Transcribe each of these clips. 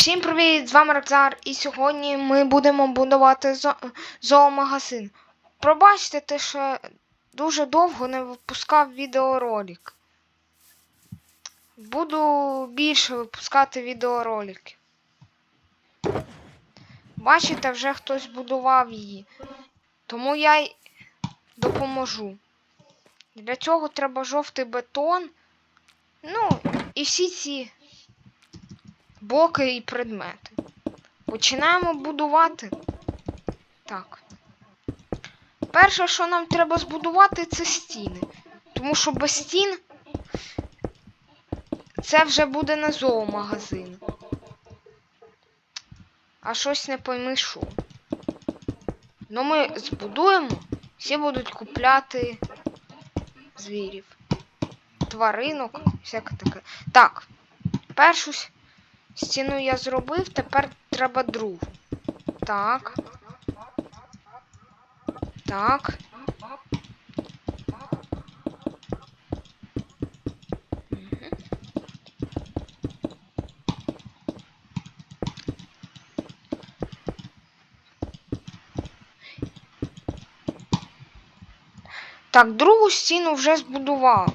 Всім привіт! З вами Рокзар, і сьогодні ми будемо будувати зо... зоомагазин. Пробачте, те, що дуже довго не випускав відеоролик. Буду більше випускати відеоролики. Бачите, вже хтось будував її. Тому я й допоможу. Для цього треба жовтий бетон. Ну, і всі ці блоки і предмети. Починаємо будувати. Так. Перше, що нам треба збудувати, це стіни. Тому що без стін це вже буде не зоомагазин. А щось не пойми що. Ну ми збудуємо, всі будуть купляти звірів, тваринок, всяке таке. Так, першу с- стіну я зробив, тепер треба другу. Так. Так. Так, другу стіну вже збудували.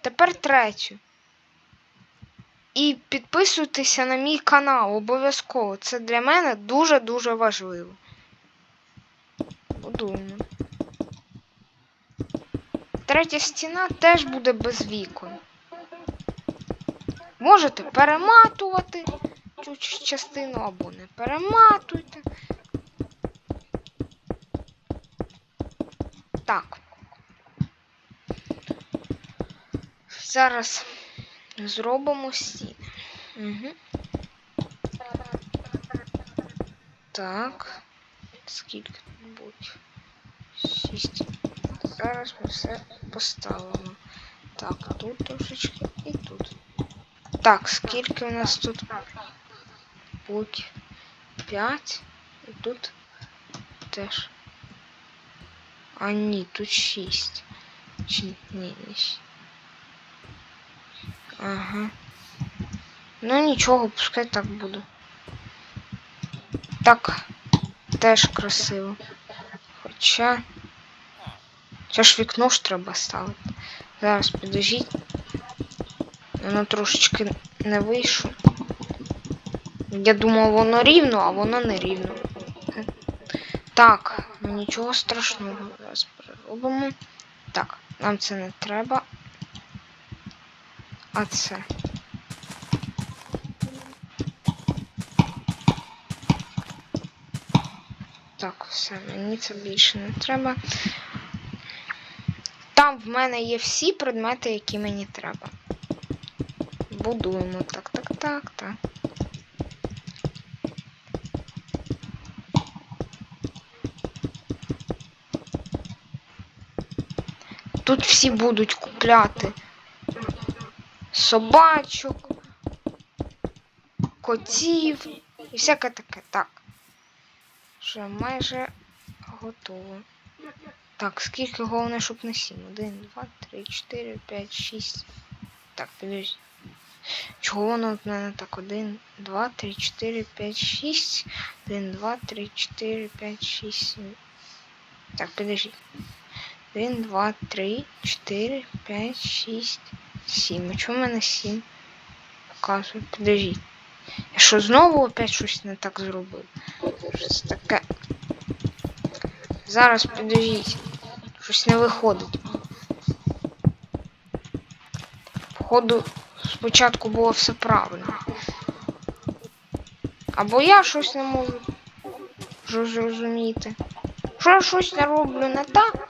Тепер третю. І підписуйтеся на мій канал обов'язково. Це для мене дуже-дуже важливо. Будуємо. Третя стіна теж буде без вікон. Можете перематувати цю частину або не перематуйте. Так. Зараз зробимо стіни. Угу. Так. Скільки тут буде? Шість. Зараз ми все поставимо. Так, тут трошечки і тут. Так, скільки у нас тут блоків? П'ять. І тут теж. А ні, тут шість. Чи ні, не шість. Ага. Ну нічого, пускай так буде. Так, теж красиво. Хоча. Це ж вікно ж треба ставити. Зараз підожіть. Воно трошечки не вийшло. Я думав, воно рівно, а воно не рівно. Так, ну нічого страшного. Зараз переробимо. Так, нам це не треба. А це. Так, все, мені це більше не треба. Там в мене є всі предмети, які мені треба. Будуємо. Так, так, так, так. Тут всі будуть купляти собачок, котів і всяке таке. Так. Вже майже готово. Так, скільки головне, щоб не 7. 1, 2, 3, 4, 5, 6. Так, підожди. Чого воно в мене так? 1, 2, 3, 4, 5, 6. 1, 2, 3, 4, 5, 6, 7. Так, підожди. 1, 2, 3, 4, 5, 6, 7. А чому в мене 7? Показує. Підожди. Я що знову опять щось не так зробив? Щось таке. Зараз підождіть. Щось не виходить. Походу, спочатку було все правильно. Або я щось не можу зрозуміти. Якщо я щось не роблю не так,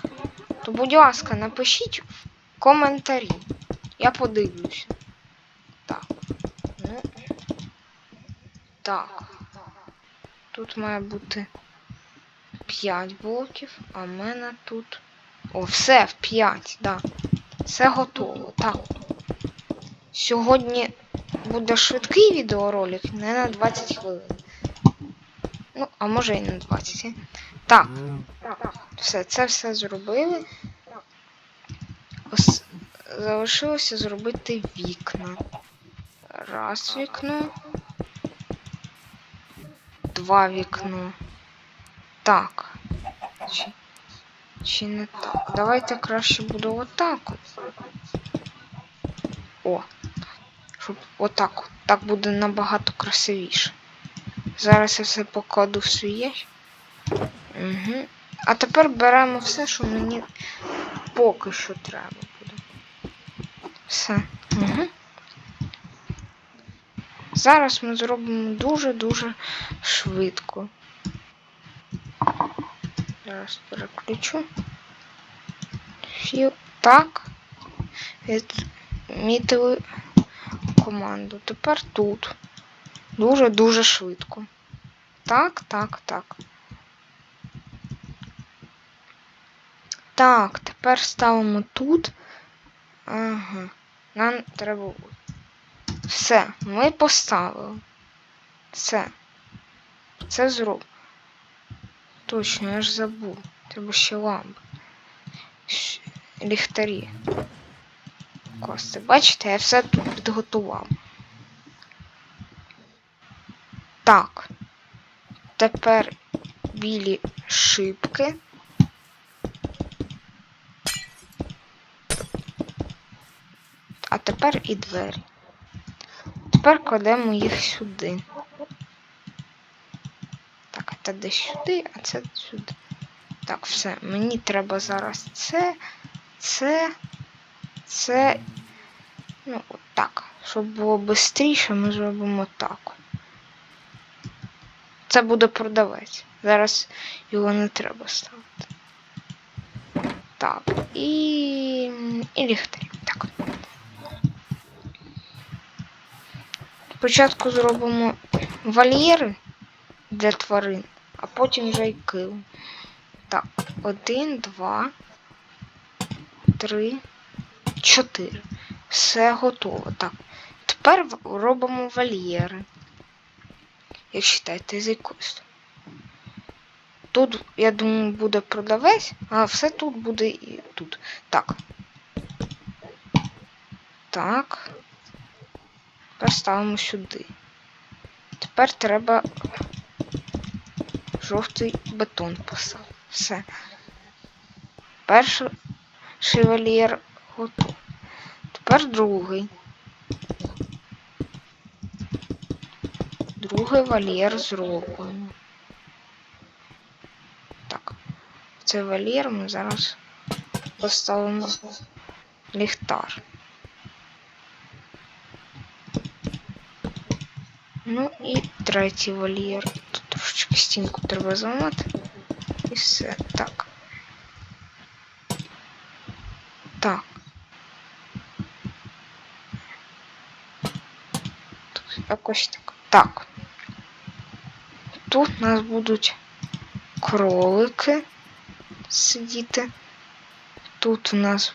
то будь ласка, напишіть в коментарі. Я подивлюся. Так. Ну. Так. Тут має бути 5 блоків, а в мене тут. О, все, в 5, да. Все готово. Так. Сьогодні буде швидкий відеоролик, не на 20 хвилин. Ну, а може і на 20. е. Так, все, це все зробили. Ос- Залишилося зробити вікна. Раз вікно. Два вікно. Так. Чи, чи не так? Давайте краще буде отак. О. Щоб отак. от. Так буде набагато красивіше. Зараз я все покладу в ящик. Угу. А тепер беремо все, що мені поки що треба. Все. Угу. Зараз ми зробимо дуже-дуже швидко. Зараз переключу. Філ. Так. Відмітили команду. Тепер тут. Дуже-дуже швидко. Так, так, так. Так, тепер ставимо тут. Ага. Нам треба. Все, ми поставили. Все. Це зроб. Точно, я ж забув. Треба ще лампи. Ліхтарі. Кости. Бачите, я все тут підготував. Так. Тепер білі шибки. Тепер і двері. Тепер кладемо їх сюди. Так, це десь сюди, а це сюди. Так, все. Мені треба зараз це, це, це. Ну, от так. Щоб було швидше, ми зробимо так. Це буде продавець. Зараз його не треба ставити. Так, і. і ліхтарі. Так. Спочатку зробимо вольєри для тварин, а потім вже й кил. Так, один, два, три, чотири. Все готово. Так. Тепер робимо вольєри. Як вважаєте, з якоюсь. Тут, я думаю, буде продавець, а все тут буде і тут. Так. Так. Тепер ставимо сюди. Тепер треба жовтий бетон поставити. Все. Перший шевальєр готовий. Тепер другий. Другий вольєр зроблено. Так. Цей вольєр ми зараз поставимо ліхтар. Ну і третій вольєр. Тут трошечки стінку треба зламати. І все. Так. Так. Тут якось так. Так. Тут у нас будуть кролики сидіти. Тут у нас.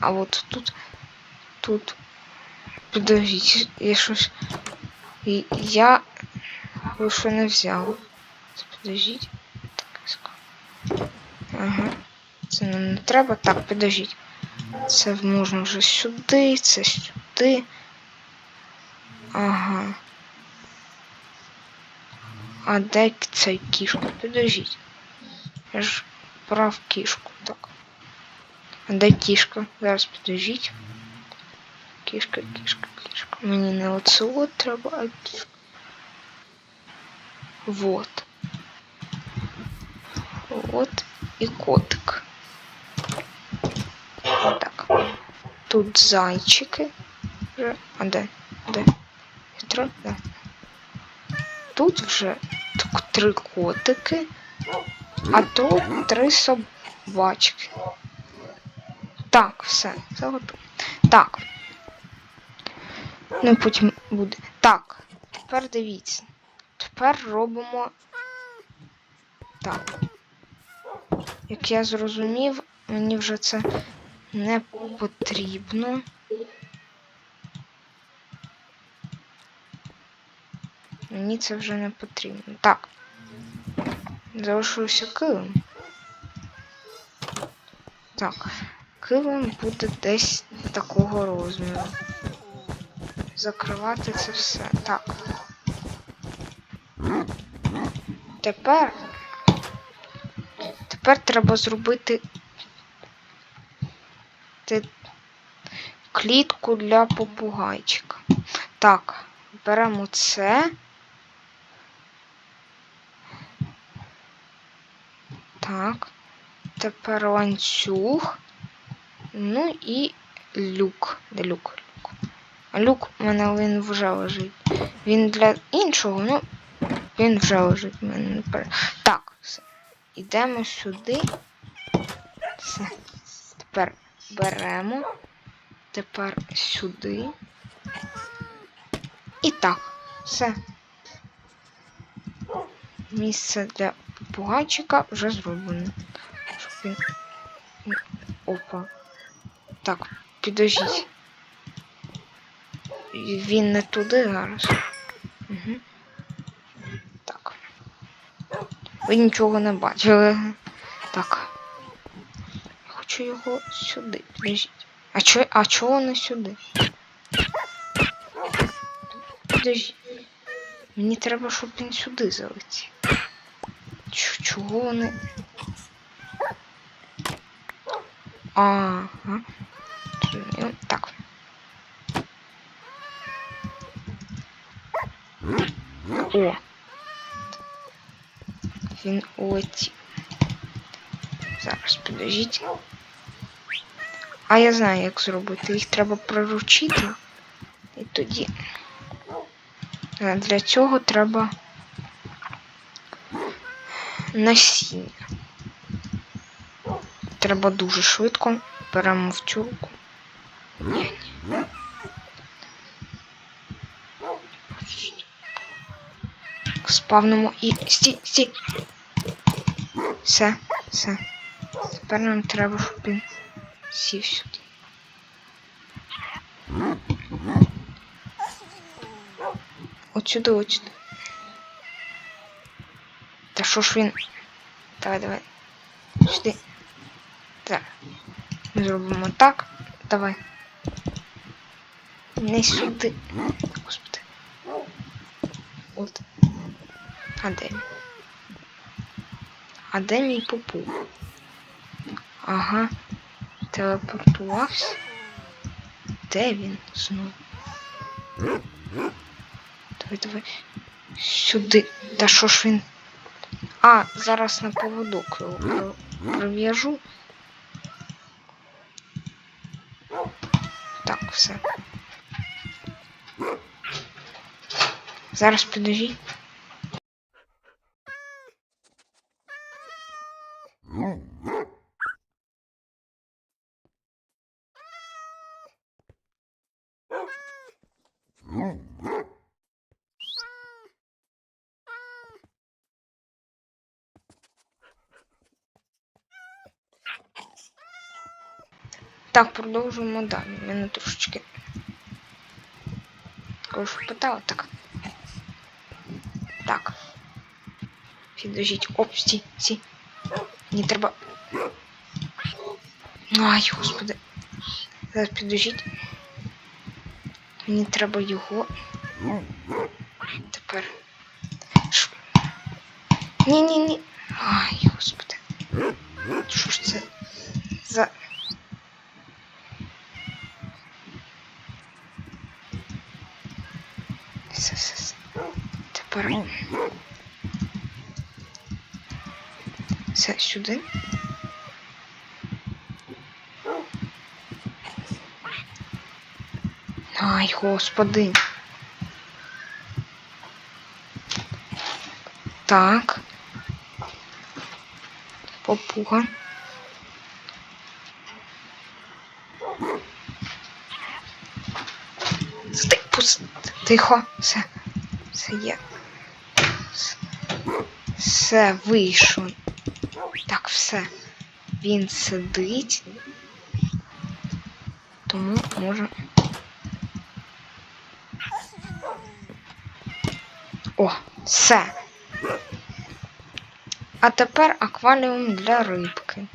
А от тут. Тут. Подождіть, я щось. І я лише не взяв. Подождіть. Ага. Це нам не треба. Так, подождіть. Це можна вже сюди, це сюди. Ага. А де цей кішку? Подождіть. Я ж брав кішку, так. А де кішка? Зараз подождіть. Кішка, кішка, кішка. Мені не оце треба, а кішка. Вот. Вот і котик. Так. Тут зайчики. А де? Де? Вітро? Да. Тут вже три котики, а тут три собачки. Так, все, все. Так. І потім буде. Так, тепер дивіться. Тепер робимо. Так. Як я зрозумів, мені вже це не потрібно. Мені це вже не потрібно. Так. Залишився килим. Так. Килим буде десь такого розміру. Закривати це все. Так. Тепер. Тепер треба зробити клітку для попугайчика. Так, беремо це. Так. Тепер ланцюг. Ну і люк. Де люк? Люк. У мене він вже лежить. Він для іншого, ну він вже лежить у мене. Так, все. Ідемо сюди. Все. Тепер беремо. Тепер сюди. І так. Все. Місце для попугайчика вже зроблено. Щоб він... Опа. Так, підождіть. Він не туди зараз. Угу. Так. Ви нічого не бачили. Так. Я хочу його сюди. Підождіть. А чо, а чого не сюди? Підождіть. Мені треба, щоб він сюди залетів. Чого вони. Ага. Зрозуміло. Так. О. Він улетів. Зараз підождіть. А я знаю, як зробити. Їх треба приручити. І тоді. Е, Для цього треба насіння. Треба дуже швидко. Беремо в цю руку. Ні, ні. Спавнимо і. Стій, стій. Все, все. Тепер нам треба, щоб він сів сюди. От сюди, от сюди. Та що ж він? Давай, давай. Сюди. Так. Ми зробимо так. Давай. Не сюди. Господи. От. А де? А де мій попу? Ага. Телепортувався. Де він знову? Давай, давай. Сюди. Та що ж він? А, зараз на поводок його при- прив'яжу. Так, все. Зараз підожди. Так, продовжуємо далі. Мене трошечки. Коли ж питала, так. Так. Підождіть. Оп, стій, стій. Мені треба. Ай, господи. Зараз підождіть. Мені треба його. Тепер. Ш- Ні, ні, ні. Ай, господи. Все, сюди. Ай, господи. Так. Попуга. Тихо, все. Все є. Все, вийшов. Все. Він сидить. Тому може. О, все. А тепер акваріум для рибки.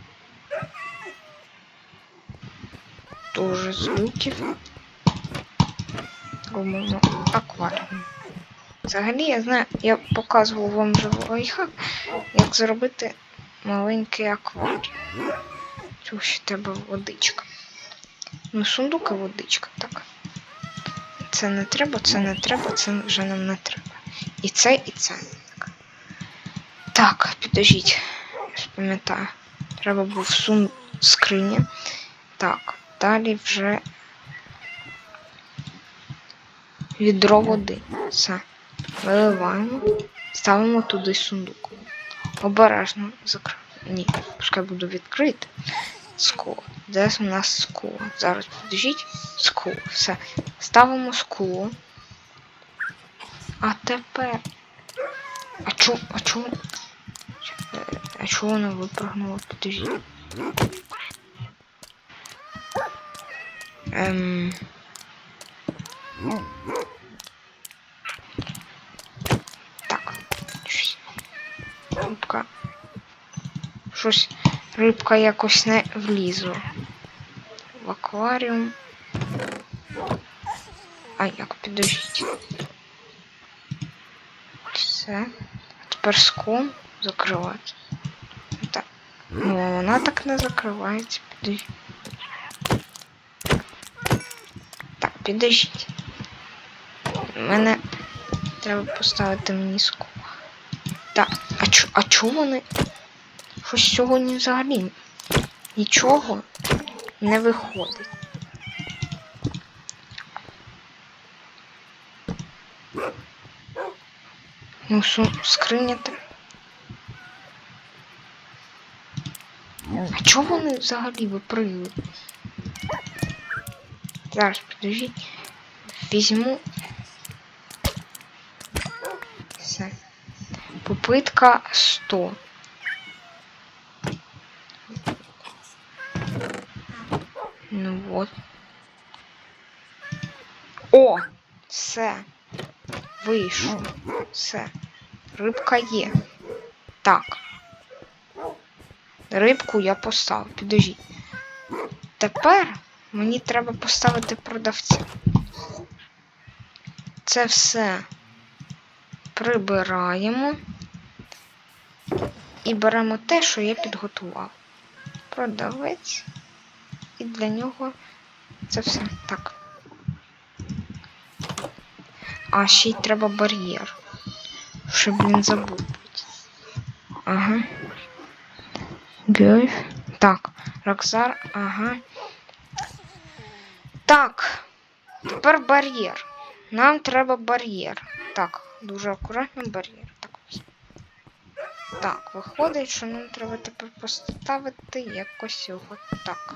Тоже з люків. робимо акваріум. Взагалі, я знаю, я показував вам вже лайфхак, як зробити маленький акваріум. Тут ще треба водичка. Ну, сундук і водичка, так. Це не треба, це не треба, це вже нам не треба. І це, і це. Так, так підождіть. Я пам'ятаю. Треба був сун скриня. Так, далі вже відро води. Все. Виливаємо, ставимо туди сундук. Обережно закрив. Ні, пускай буду відкрити. Скло. Де у нас скло? Зараз підождіть. Скло. Все. Ставимо скло. А тепер. А чо? А чо? А чого воно випрыгнуло? Підождіть. Ем... Щось. Рибка якось не влізла. В акваріум. А як підождіть. Все. Тепер склом закривати. Так. Ну, вона так не закривається. Підождіть. Так, підождіть. Мене треба поставити мені скло. Так, а чо, а чого вони? Щось сьогодні взагалі нічого не виходить. Ну, су, скриня там. А чого вони взагалі випрыгують? Зараз підождіть. Візьму. Все. Попитка 100. Ну вот. О! Все. Вийшов. Все. Рибка є. Так. Рибку я поставив. Підожіть. Тепер мені треба поставити продавця. Це все прибираємо і беремо те, що я підготував. Продавець. І для нього це все. Так. А, ще й треба бар'єр. Щоб він забув. Ага. Гейф. Так, Рокзар, ага. Так. Тепер бар'єр. Нам треба бар'єр. Так, дуже акуратно бар'єр. Так. Так, виходить, що нам треба тепер поставити якось його так.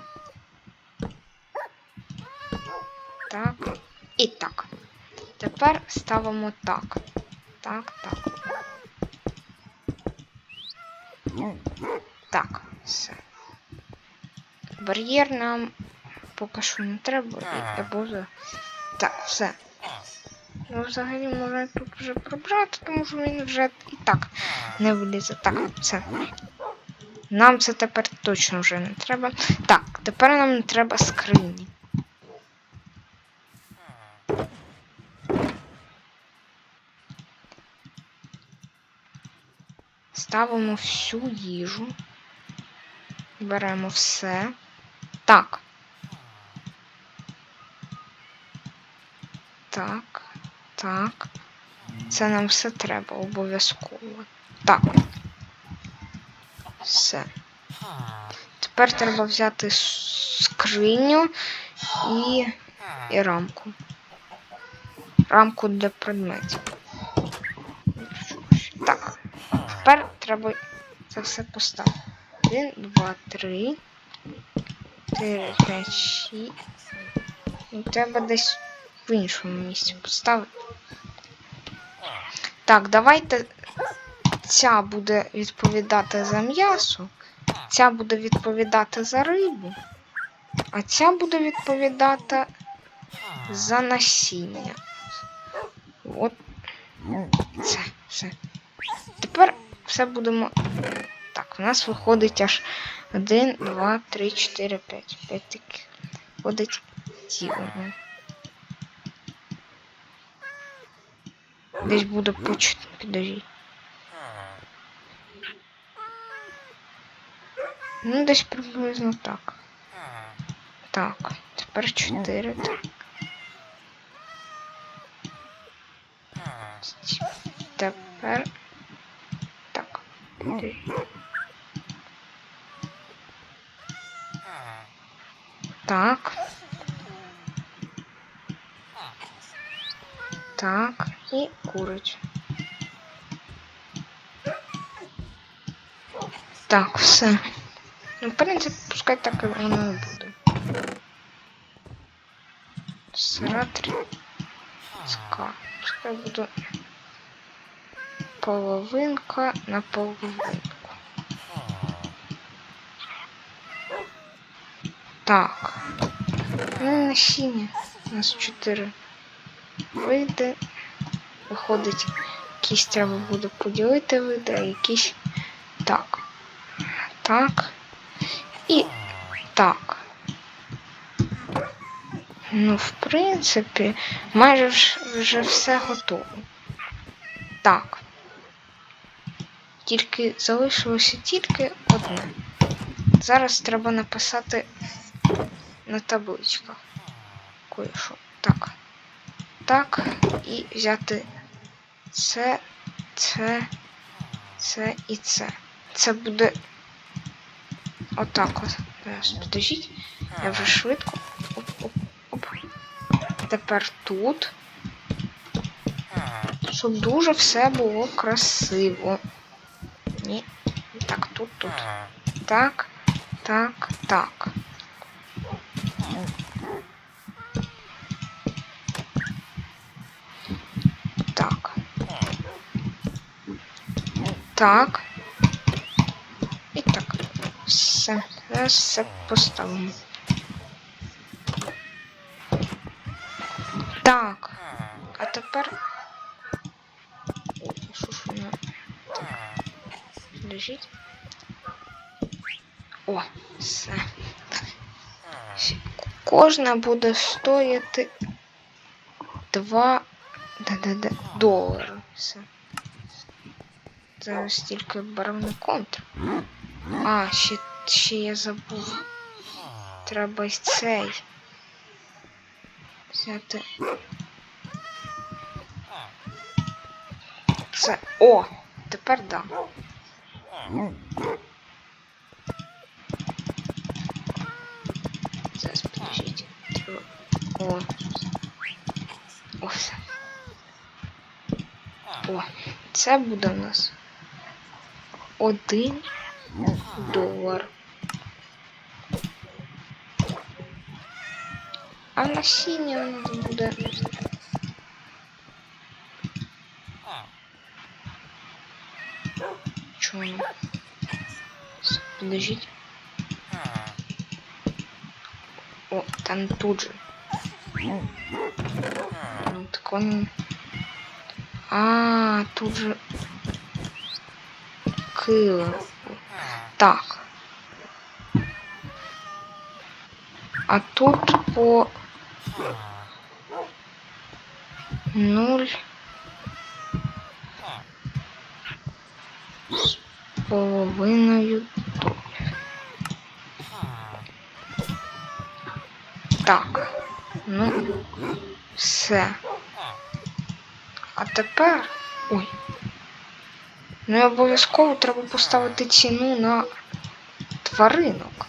Так. І так. Тепер ставимо так. Так, так. Так, все. Бар'єр нам поки що не треба. Або за. Так, все. Ну, взагалі можна тут вже прибрати, тому що він вже і так не вилізе. Так, все. Нам це тепер точно вже не треба. Так, тепер нам не треба скрині. Ставимо всю їжу. Беремо все. Так. Так, так. Це нам все треба обов'язково. Так. Все. Тепер треба взяти скриню і, і рамку. Рамку для предметів. Так. Тепер треба це все поставити. 1, 2, 3, 4, 5, 6. І треба десь в іншому місці поставити. Так, давайте ця буде відповідати за м'ясо, ця буде відповідати за рибу, а ця буде відповідати за насіння. От це все. Тепер все будемо. Так, у нас виходить аж 1, 2, 3, 4, 5. 5 таких. Виходить тіло. Десь буде по 4. Підожди. Ну, десь приблизно так. Так, тепер 4. Так. Тепер. Так. підожди. Так. Так, і курить. Так, все. Ну, в принципі, пускай так і воно і буде. Сира тріска. Пускай буде Половинка на половинку. Так. Ну, насіння. У нас 4 види. Виходить, якісь треба буде поділити види, а якісь так. Так. І так. Ну, в принципі, майже вже все готово. Так. Тільки залишилося тільки одне. Зараз треба написати на табличках. Кое-що. Так. Так. І взяти це, це, це і це. Це буде отак от. Зараз, підождіть. Я вже швидко. Оп, оп, оп. Тепер тут. Щоб дуже все було красиво. Так, тут, тут. Так, так, так. Так. Так. І так. Все. Все поставимо. Так. А тепер. Ой, що ж воно? Лежить. О, все. Кожна буде стояти 2 да-да-да, долари. Все. Зараз тільки барвний контр. А, ще, ще я забув. Треба й цей. Взяти. Це. О! Тепер да. Зараз подождіть. О. О, все. О, це буде у нас один долар. А насіння у нас буде. Чому? Подождіть. О, там тут же. Ну, так он... А, тут же... Кило. Так. А тут по... Нуль. З половиною Так. Ну, все. А тепер. Ой. Ну обов'язково треба поставити ціну на тваринок.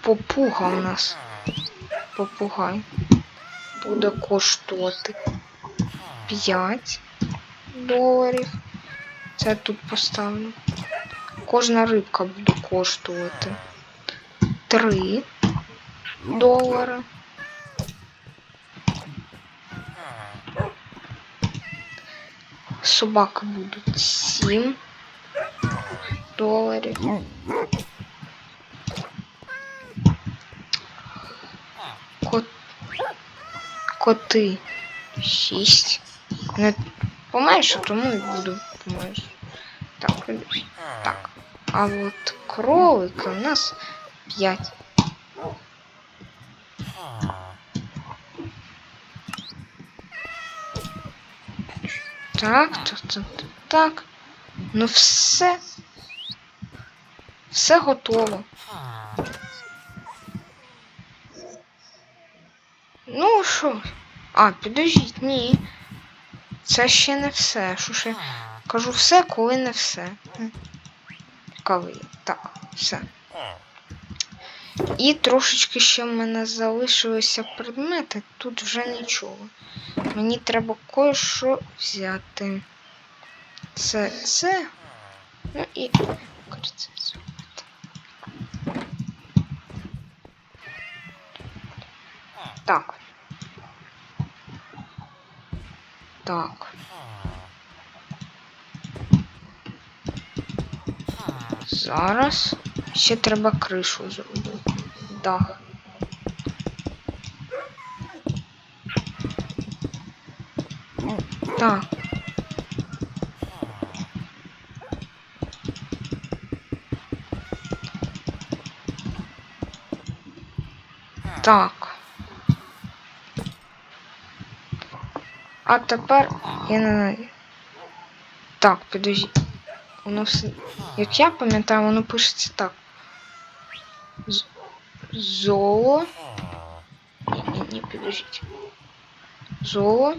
Попуга у нас. Попугай. Буде коштувати 5 доларів. Це тут поставлю. Кожна рибка буде коштувати 3 долари. Собаки будуть 7 доларів. Кот... Коти 6. Не поменше, тому і буду поменше. Так, ідеш. так. А от кролики у нас 5. Так, так, так, так. Ну все. Все готово. Ну що? А, підождіть, ні. Це ще не все. Що ще? Кажу все, коли не все. Коли. Так, все. І трошечки ще в мене залишилися предмети. Тут вже нічого. Мені треба кое-що взяти. Це це. Ну і зробити. Так. Так. Зараз ще треба кришу зробити. Дах. Так. Так. А тепер я не. Так, підожди. Воно все. Як я пам'ятаю, воно пишеться так. З... Золо. Не, не, ні, підождіть. Золо.